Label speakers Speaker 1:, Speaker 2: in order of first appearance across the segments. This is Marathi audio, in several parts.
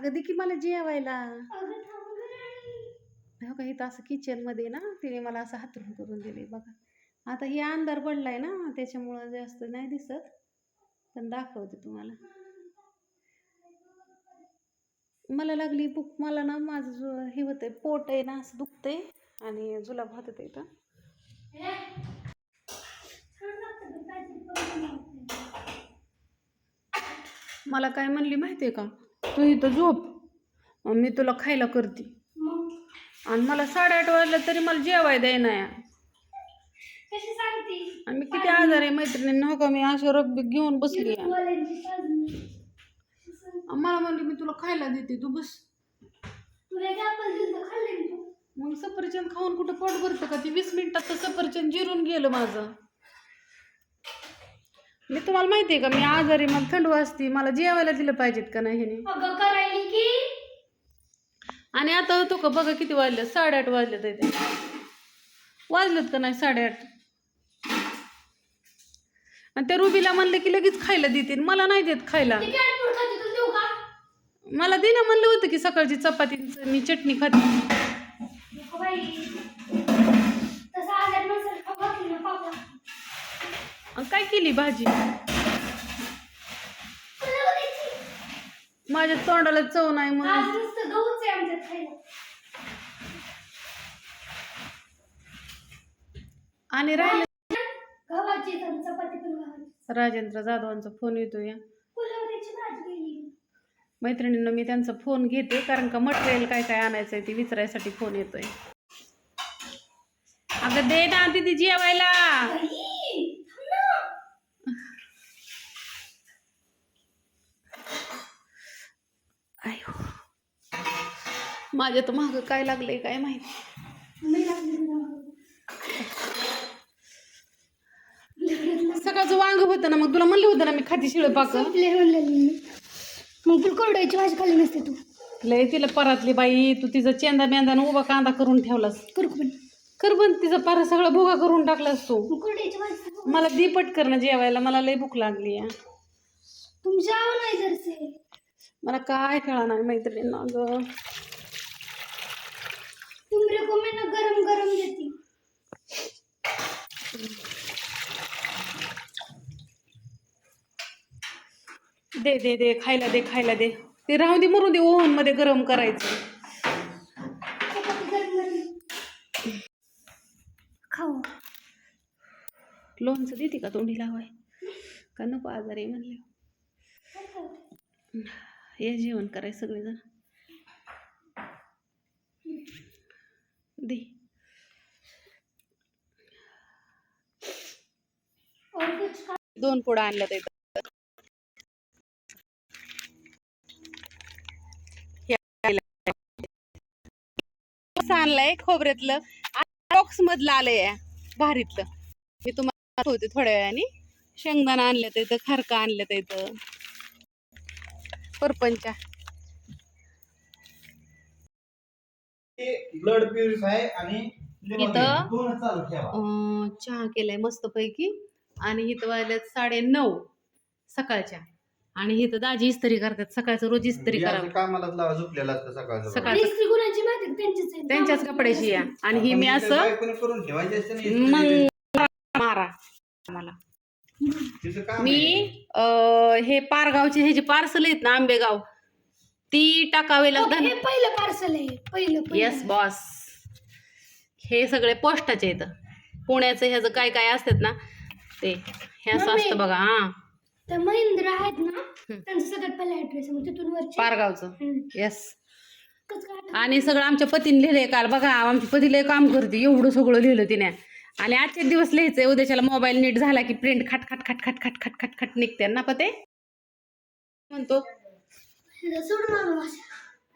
Speaker 1: अगं दे की मला जेवायला. हो का इथं असं किचनमध्ये ना तिने मला असं हातरून करून दिले बघा. आता ही अंधार पडलाय ना त्याच्यामुळं जास्त नाही दिसत. पण दाखवते तुम्हाला. मला लागली भूक. मला ना माझं जो हे होतंय पोट आहे ना असं दुखतंय. आणि जुलाब होत आहे इथं. मला काय म्हणली माहिती आहे का? तू इथं झोप. मी तुला खायला करते. आणि मला साडेआठ वाजलं तरी मला जेवाय द्यायना मी किती आजार आहे मैत्रिणींना हो का? मी अशा रब्बी घेऊन बसली आहे. मला म्हणली मी तुला खायला देते तू बस. मग सफरचंद खाऊन कुठं पोट भरतं का? ती वीस मिनिटात तर सफरचंद जिरून गेलं माझं. मी तुम्हाला माहिती आहे का मी आजारी मला थंड वाजते मला जेवायला दिलं पाहिजेत का नाही ह्याने?
Speaker 2: अगं करायली की?
Speaker 1: आणि आता होतो का बघा किती वाजले साडेआठ वाजलेत इथे वाजलेत का नाही साडेआठ? आणि त्या रुबीला म्हणलं की लगेच खायला देते मला नाही देत खायला.
Speaker 2: ती कॅटफूड खाते तुला देऊ का?
Speaker 1: मला दे ना म्हणलं होतं की सकाळची चपातीचं मी चटणी खाते.
Speaker 2: नको बाई तसं आजारी माणसाला खाऊ घातली ना पापा
Speaker 1: आणि काय केली भाजी? माझ्या तोंडाला चव नाही म्हणून. आणि राहिलं राजेंद्र जाधवांचा फोन
Speaker 2: भाजी गेली
Speaker 1: मैत्रिणींना मी त्यांचा फोन घेते कारण का मटेरियल काय काय आणायचं आहे ते विचारायसाठी फोन येतोय. अगं दे ना दिदी जेवायला. माझ्या तर माग काय लागलंय काय माहिती? सकाळचं वांग होतं ना मग तुला म्हणलं होतं ना मी खाती शिळ पाक
Speaker 2: मग तुला कोरड्याची भाजी खाल्ली नसते तू.
Speaker 1: लय तिला परातली बाई तू तिचा चेंदा मेंदा उभा कांदा करून ठेवलास.
Speaker 2: करू पण?
Speaker 1: कर पण तिचा पारा सगळा भोगा करून टाकलास तू. मला दे पटकन जेवायला मला लय भूक लागली
Speaker 2: तुमच्या
Speaker 1: मला काय कळा नाही मैत्रिणींना ग
Speaker 2: तुमरे को मैं ना गरम गरम देती.
Speaker 1: दे दे दे खायला दे खायला दे. ते राहू दे मरू दे ओव्हनमध्ये गरम करायचं.
Speaker 2: खाऊ.
Speaker 1: लोणचं देते का तोंडी लावाय? का नको आजारी आहे म्हणले? हे जेवण कराय सगळेजण. दे.
Speaker 2: और कुछ खा
Speaker 1: दोन पुढं आणलं ते आणलंय खोबऱ्यातलं. बॉक्स मधलं आलंय भारीतलं. मी तुम्हाला दाखवते थोड्या वेळाने. शेंगदाणा आणलं तर खारका आणलं तर परपंचा.
Speaker 3: ब्लड प्युरिफाय आणि
Speaker 1: इथं? चहा केलाय मस्तपैकी आणि इथं वाजल्यात साडे नऊ सकाळच्या आणि इथं दाजी इस्त्री करतात सकाळचं रोज इस्त्री
Speaker 3: या
Speaker 1: करावं
Speaker 3: कामालाच लावा झोपलेला असतं सकाळचं
Speaker 1: सकाळ-
Speaker 2: आणि स्त्री गुणाची माहिती आहे का? त्यांचीच आहे.
Speaker 1: त्यांच्याच कपड्याची या आणि ही मी असं
Speaker 3: बायकोने करून ठेवायची असते ना इस्त्री.
Speaker 1: मग मारा मला
Speaker 3: तिचं काम
Speaker 1: मी. अं, हे पारगावचे हे जे पार्सल आहेत ना आंबेगाव ती टाकावे
Speaker 2: हो,
Speaker 1: लागतात
Speaker 2: हे पहिलं पार्सल आहे पहिलं पहिलं.
Speaker 1: येस बॉस हे सगळे पोस्टाचे आहेत पुण्याचं ह्याचं काय काय असतात ना ते हे असं
Speaker 2: मम्मी.
Speaker 1: असतं बघा हा
Speaker 2: महिंद्र आहेत ना त्यांचा सगळ्यात पहिला ऍड्रेस मग तिथून वरचे
Speaker 1: पारगावचं
Speaker 2: हम्म.
Speaker 1: येस? आणि सगळं आमच्या पतीने लिहिलंय काल बघा आमची पती लय काम करते एवढं सगळं लिहिलं तिने आणि आजचे दिवस लिहायचंय उद्याच्याला मोबाईल नीट झाला की प्रिंट खट खट खट खट खट खट खट खट निघते ना पते म्हणतो.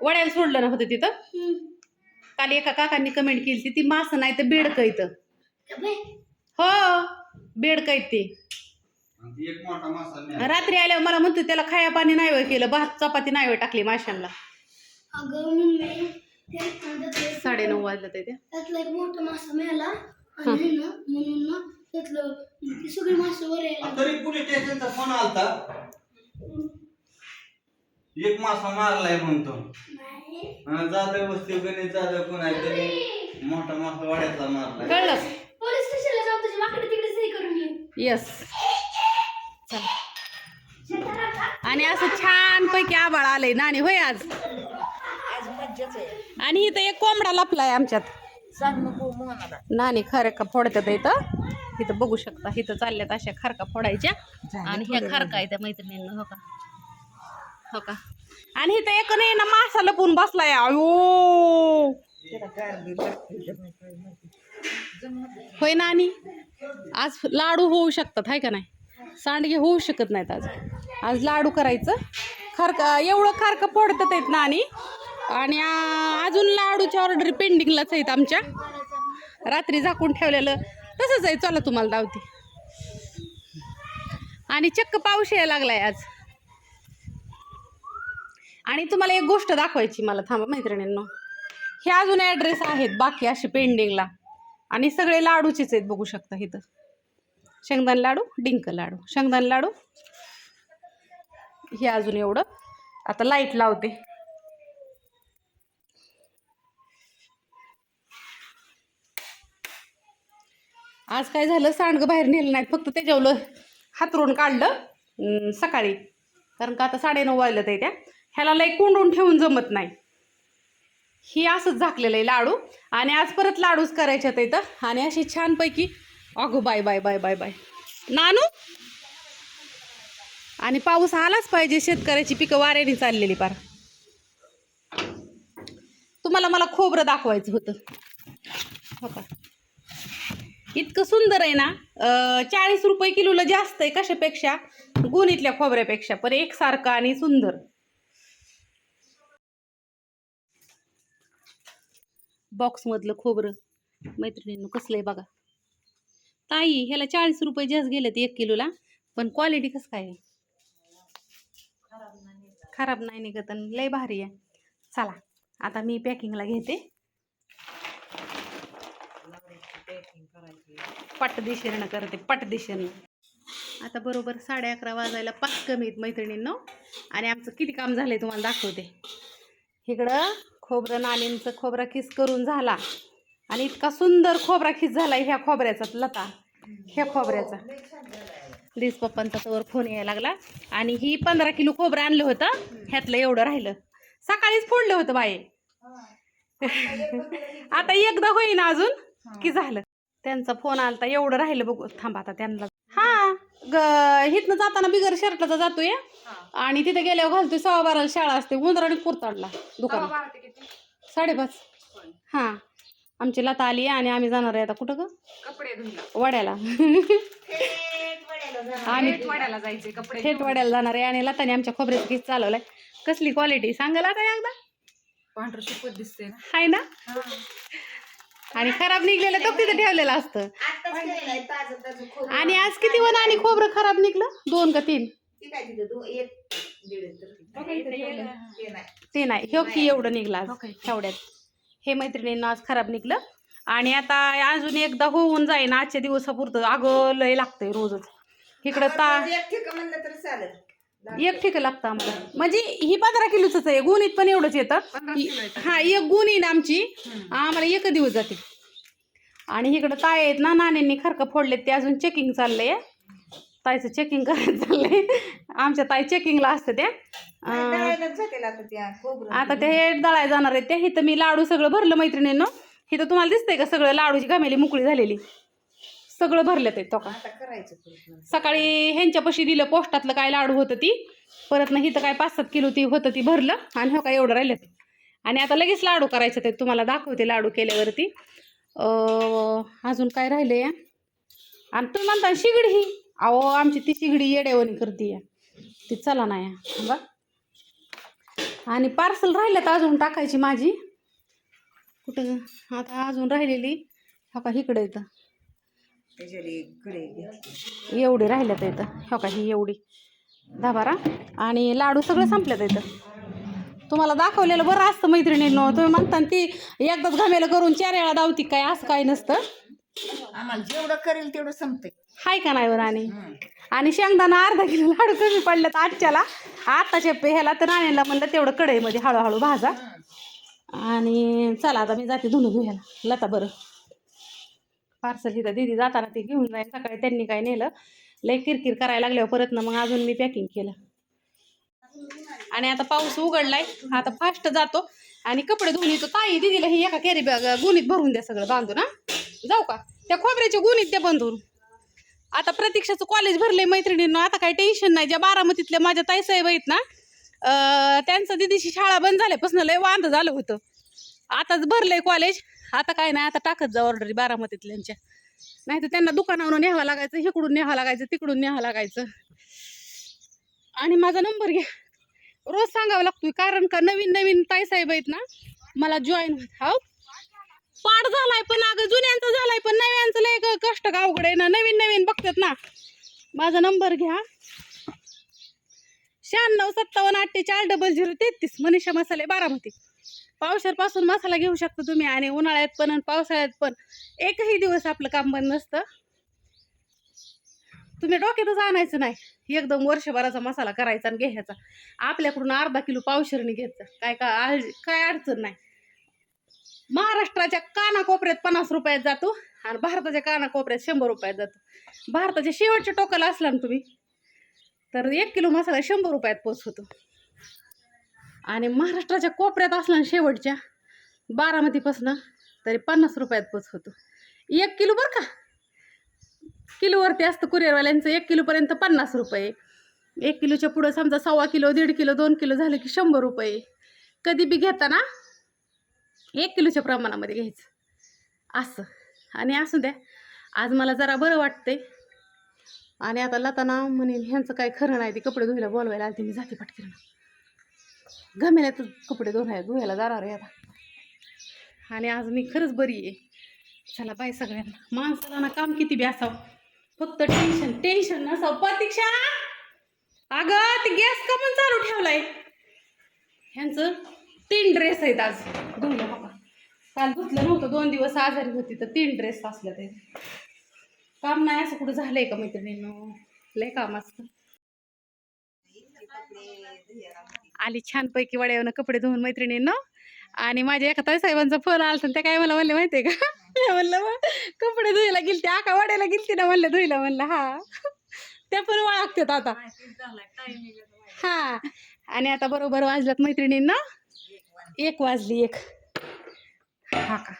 Speaker 1: वड्याला सोडलं ना होतं तिथं?
Speaker 2: हम्म.
Speaker 1: काल एका काकांनी कमेंट केली ती मास नाही तर बेडकं इथं
Speaker 2: बाई?
Speaker 1: हो बेडकं ते. रात्री आल्यावर मला म्हणतो त्याला खाया पाणी नाही वय केलं भात चपाती नाही वय टाकली माशांना.
Speaker 2: एक-
Speaker 1: साडेनऊ वाजलं ते.
Speaker 2: त्यातला एक मोठा मासा मिळाला. म्हणून त्यातलं सगळी मासे वर यायला
Speaker 3: तरी पोलीस स्टेशनचा फोन आलता? एक मासा मारलाय म्हणतो.
Speaker 2: नाही.
Speaker 3: हा, जाधव वस्ती गणित जाधव कोण आहे तरी मोठा मासा वाड्याचा मारलाय.
Speaker 1: कळलं.
Speaker 2: पोलीस स्टेशनला जाऊन तुझी वाकडे तिकडे सही करून ये
Speaker 1: येस आणि असं छान पैकी आबाळ आलंय नाणी होय आज?
Speaker 4: आज मज्जाच आहे.
Speaker 1: आणि इथं एक कोंबडा लपलाय आमच्यात.
Speaker 4: सांग नको म्हणाला
Speaker 1: नाणी खरका फोडतात इथं. इथं बघू शकता इथं चालल्यात अशा खरका फोडायच्या. आणि ह्या खरका आहे त्या मैत्रिणींना हो का? हो का? आणि इथं एक नाही ना मासा लपून बसलाय. अयो!
Speaker 4: होय ना आणि
Speaker 1: होय आज लाडू होऊ शकतात हाय का नाही? सांडगे होऊ शकत नाहीत आज. आज लाडू करायचं. खारकं एवढं खारकं फोडतात आहेत ना आणि आणि अजून लाडूच्या ऑर्डर पेंडिंगलाच आहेत आमच्या. रात्री झाकून ठेवलेलं. तसंच आहे चला तुम्हाला दावती आणि चक्क पाऊस यायला लागलाय आज. आणि तुम्हाला एक गोष्ट दाखवायची मला थांबा मैत्रिणींनो. हे अजून ॲड्रेस आहेत बाकी असे पेंडिंगला आणि सगळे लाडूचेच आहेत बघू शकता इथं. शेंगदाण लाडू डिंक लाडू. शेंगदाण लाडू. हे अजून एवढं. आता लाइट लावते. आज काय झालं? सांडगं बाहेर नेलं नाहीत फक्त त्याच्यावलं हातरून काढलं सकाळी. कारण का आता साडेनऊ वाजलं ते त्या. ह्याला लई कोंडून ठेवून जमत नाही. ही असंच झाकलेलं आहे लाडू. आणि आज परत लाडूच करायच्यात इथं. आणि अशी छानपैकी अगो bye bye bye bye bye. नानू? आणि पाऊस आलाच पाहिजे शेतकऱ्याची पिकं वाऱ्याने चाललेली पार. तुम्हाला मला खोबरं दाखवायचं होतं. हो का? इतकं सुंदर आहे ना. चाळीस रुपये किलोला जास्त आहे कशापेक्षा? गुणीतल्या खोबऱ्यापेक्षा. पण एकसारखं आणि सुंदर. बॉक्समधलं खोबरं. मैत्रिणींनो कसलं आहे बघा. ताई ह्याला चाळीस रुपये जास्त गेलेत एक किलोला. पण क्वालिटी कसं काय आहे? खराब नाही निघत आणि लय भारी आहे. चला आता मी पॅकिंगला घेते. पटदिशीरनं करते पटदिशीरनं आता बरोबर साडे अकरा वाजायला पाच कमी आहेत मैत्रिणींनो. आणि आमचं किती काम झालंय तुम्हाला दाखवते. इकडं खोबरं नाणींचं खोबरा खिस करून झाला. आणि इतका सुंदर खोबरा खिस झाला ह्या खोबऱ्याचा लता. ह्या खोबऱ्याचा. दिस पप्पांचा तवर फोन यायला लागला. आणि ही पंधरा किलो खोबरं आणलं होतं. ह्यातलं एवढं राहिलं. सकाळीच फोडलं होतं बाई. आता एकदा होईना अजून की झालं. त्यांचा फोन आलता एवढं राहिलं बघू. थांबा आता त्यांना. हा. हिथनं जाताना बिगर शर्टाचा जातोय. आणि तिथे गेल्यावर घालतोय सव्वा बाराला शाळा असते. उंदराने कुर्ताडला दुकान साडेपाच. हां. आमची लता आली आहे आणि आम्ही जाणार आहे आता कुठं ग?
Speaker 4: कपडे
Speaker 1: वड्याला. आम्ही
Speaker 4: वाड्याला जायचे कपडे
Speaker 1: थेट वड्याला जाणार आहे आणि लताने आमच्या खोबऱ्याचं केस चालवलाय. कसली क्वालिटी सांगाल आता एकदा.
Speaker 4: पांढरं दिसते ना.
Speaker 1: हाय ना? आणि खराब निघलेलं तर तिथे ठेवलेलं असतं. आणि आज किती वन आणि खोबरं खराब निघलं? दोन का तीन? ते नाही. ह्यो की एवढं निघलं आज एवढ्यात हे मैत्रिणींना आज खराब निघलं. आणि आता अजून एकदा होऊन जाईन आजच्या दिवसापुरतं. अगं लय लागतंय रोजच. इकडं ता एक ठिक लागतं आम्हाला. म्हणजे ही पंधरा किलोच आहे. गुणीत पण एवढंच येतं. हा एक गुण येईन आमची. आम्हाला एक दिवस जाते. आणि इकडं ताय आहेत ना नाण्यांनी खरका फोडलेत ते. अजून चेकिंग चाललंय. ताईचं चेकिंग करायचं चाललंय. आमच्या ताई चेकिंगला असतं त्या अं, आता ते हे दळाय जाणार आहे ते. इथं मी लाडू सगळं भरलं मैत्रिणींनो. इथं तुम्हाला दिसतंय का सगळं? लाडूची घामेली मोकळी झालेली. सगळं भरलं ते तो का सकाळी ह्यांच्यापाशी दिलं पोस्टातलं काय लाडू होतं ती. परत ना इथं काय पाच सात किलो ती होतं ती भरलं. आणि हो काय एवढं राहिलं ते. आणि आता लगेच लाडू करायचं ते. तुम्हाला दाखवते लाडू केल्यावरती. अजून काय राहिलं या आणि तुम्ही म्हणता शिगडी ही. अहो आमची ती शिगडी येड्यावणी करते. ती चला नाही बघ आणि पार्सल राहिलं तर अजून टाकायची माझी. कुठं आता अजून राहिलेली. हो का इकडे येतं एवढी राहिल्यात इथं. हो का ही एवढी. दहा बारा. आणि लाडू सगळं संपल्यात इथं. तुम्हाला दाखवलेलं बरं असतं मैत्रिणींनो. तुम्ही म्हणता ना ती एकदाच घामेलं करून चार वेळा दावती काय? असं काही नसतं.
Speaker 4: आम्हाला जेवढं करेल तेवढं संपतंय
Speaker 1: हाय का नाही वर आणि शेंगदाणा अर्धा किलो लाडू कमी पडल्यात आजच्याला आताच्या पे ह्याला तर नाण्याला म्हणलं तेवढं कढईमध्ये हळूहळू भाजा. आणि चला आता मी जाते धुणं धुयाला. लता बरं. पार्सल इथं दिदी जाताना ते घेऊन जाईल. सकाळी त्यांनी काय नेलं? लय किरकिर करायला लागल्यावर परत ना मग अजून मी पॅकिंग केलं. आणि आता पाऊस उघडलाय आता फास्ट जातो. आणि कपडे धुवून येतो ताई दिदीला ही एका कॅरी बॅग गुणीत भरून द्या सगळं बांधून हा. जाऊ का? त्या खोबऱ्याच्या गुणीत द्या बांधून. आता प्रतीक्षाचं कॉलेज भरलंय मैत्रिणींना आता काही टेन्शन नाही. ज्या बारामतीतल्या माझ्या ताईसाहेब आहेत ना त्यांचं दिदीची शाळा बंद झाल्यापासून लय वांद झालं होतं. आताच भरलंय कॉलेज आता काय नाही आता टाकत जा ऑर्डरी बारामतीतल्यांच्या. नाही तर त्यांना दुकानावरून न्यावं लागायचं इकडून न्यावं लागायचं तिकडून न्यावं लागायचं. आणि माझा नंबर घ्या. रोज सांगावं लागतोय कारण का नवीन नवीन ताईसाहेब आहेत ना मला जॉईन हो. पाठ झालाय पण अगं जुन्यांचा झालाय पण नव्यांचं लय कष्ट का अवघड आहे ना नवीन नवीन बघतात ना. माझा नंबर घ्या. शहाण्णव सत्तावन्न अठ्ठेचाळीस डबल झिरो तेहतीस. मनीषा मसाले बारामती. पावसाळ्यापासून मसाला घेऊ शकता तुम्ही आणि उन्हाळ्यात पण आणि पावसाळ्यात पण. एकही दिवस आपलं काम बंद नसतं. तुम्ही डोक्यातच आणायचं नाही. एकदम वर्षभराचा मसाला करायचा आणि घ्यायचा. आपल्याकडून अर्धा किलो पावशरणी घ्यायचं. काय का आळ- काय अडचण नाही. महाराष्ट्राच्या कानाकोपऱ्यात पन्नास रुपयात जातो आणि भारताच्या कानाकोपऱ्यात शंभर रुपयात जातो. भारताच्या शेवटच्या टोकाला असला ना तुम्ही तर एक किलो मसाला शंभर रुपयात पोच होतो आणि महाराष्ट्राच्या कोपऱ्यात असला ना शेवटच्या बारामतीपासनं तरी पन्नास रुपयात पोच होतो एक किलो बरं का? किलोवरती असतं कुरिअरवाल्यांचं एक किलोपर्यंत पन्नास रुपये. एक किलोच्या पुढं समजा सव्वा किलो दीड किलो दोन किलो झालं की शंभर रुपये. कधी बी घेताना एक किलोच्या प्रमाणामध्ये घ्यायचं. असं. आणि असू द्या. आज मला जरा बरं वाटतंय. आणि आता लताना म्हणे ह्यांचं काय खरं नाही ते कपडे धुवायला बोलवायला आलते मी जाते पटकन. गमेल्यात कपडे धुवायला धुवायला जाणार आहे आता. आणि आज मी खरंच बरी आहे. चला बाय सगळ्यांना. माणसाला ना काम किती बी असावं. फक्त टेन्शन टेन्शन नसावं प्रतीक्षा! अगं ते गॅस का पण चालू ठेवलाय? ह्यांचं तीन ड्रेस आहेत आज. धुवलं बाबा. काल धुतलं नव्हतं दोन दिवस आजारी होती तर तीन ड्रेस असल्या ते काम नाही असं कुठं झालंय का मैत्रिणीनं? लय काम असतं. आली छानपैकी वड्यावनं कपडे धुवून मैत्रिणीनं. आणि माझ्या एका ताई साहेबांचा फोन आला त्या काय मला म्हणले माहितीये का? म्हणलं कपडे धुयला गेलते आका वाड्याला गेलते ना? म्हणलं धुयला म्हणलं हा. त्या पण ओळखतात आता. हा आणि आता बरोबर वाजल्यात मैत्रिणींना. एक वाजली एक. हा का?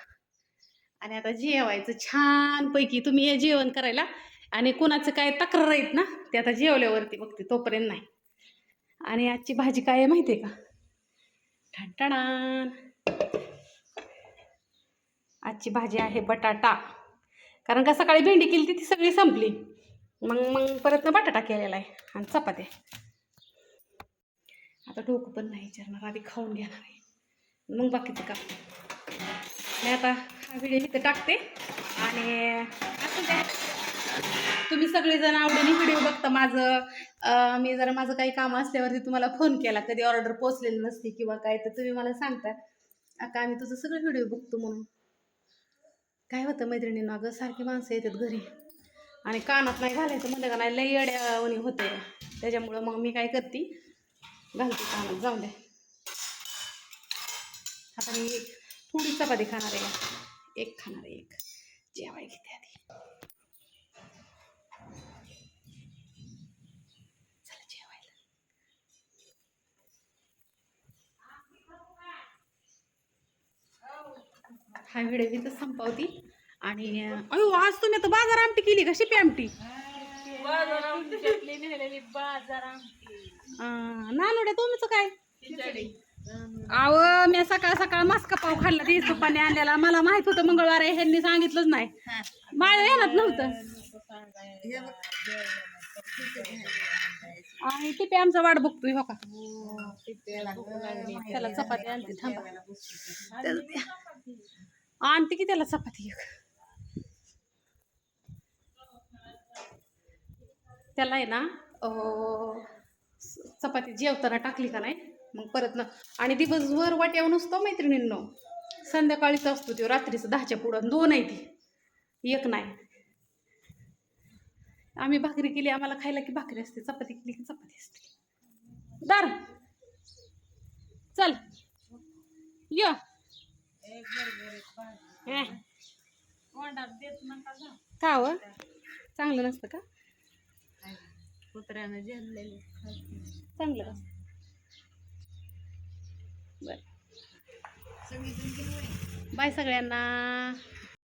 Speaker 1: आणि आता जेवायचं छानपैकी. तुम्ही या जेवण करायला. आणि कुणाचं काय तक्रार आहेत ना ते आता जेवल्यावरती बघते तोपर्यंत नाही. आणि आजची भाजी काय आहे माहिती आहे का? ठणठणान आजची भाजी आहे बटाटा. कारण का सकाळी भेंडी केली ती ती सगळी संपली. मग मग परत ना बटाटा केलेला आहे आणि चपात्या. आता डोकं पण नाही विचारणार आधी खाऊन घेणार आहे. मग बाकीचं काम. मी आता हा व्हिडिओ इथं टाकते आणि असं द्या तुम्ही सगळेजण आवडीने व्हिडिओ बघता माझं. मी जरा माझं काही काम असल्यावरती तुम्हाला फोन केला कधी ऑर्डर पोचलेली नसते किंवा काय तर तुम्ही मला सांगता. अका आम्ही तुझं सगळं व्हिडिओ बघतो म्हणून. काय होतं मैत्रिणींना अगं सारखी माणसं येतात घरी. आणि कानात नाही घालायचं म्हणलं का नाही लई अड्यावणी होते त्याच्यामुळं मग मी काय करते घालते कानात जाऊन द्या. आता मी थोडी चपाती खाणार आहे. एक खाणार आहे एक. जेवाय घेते. हा व्हिडिओ इथं संपवती. आणि अयो आज तुम्ही आता बाजार आमटी केली का शिपी आमटी? नानुड्या तुमचं काय? अव मी सकाळ सकाळ मास्का पाव खाल्ला तीस पप्पाने आणलेला. मला माहीत होतं मंगळवार आहे ह्यांनी सांगितलंच नाही. माझ्या ध्यानात नव्हतं. आणि टिपे आमचा वाट बघतोय हो का? त्याला चपाती आणते थांबा. आणते की त्याला चपाती एक. त्याला आहे ना चपाती जेवताना टाकली का नाही मग परत ना आणि दिवसभर वाट्यावर असतो मैत्रिणींनो संध्याकाळीच असतो तो रात्रीचं दहाच्या पुढं दोन आहे ती. एक नाही. आम्ही भाकरी केली आम्हाला खायला की भाकरी असते चपाती केली की चपाती असते. दार. चल. य. का हो? चांगलं नसतं का?
Speaker 4: कुत्र्यानं जेललेले
Speaker 1: चांगलं असतं बरं. बाय सगळ्यांना.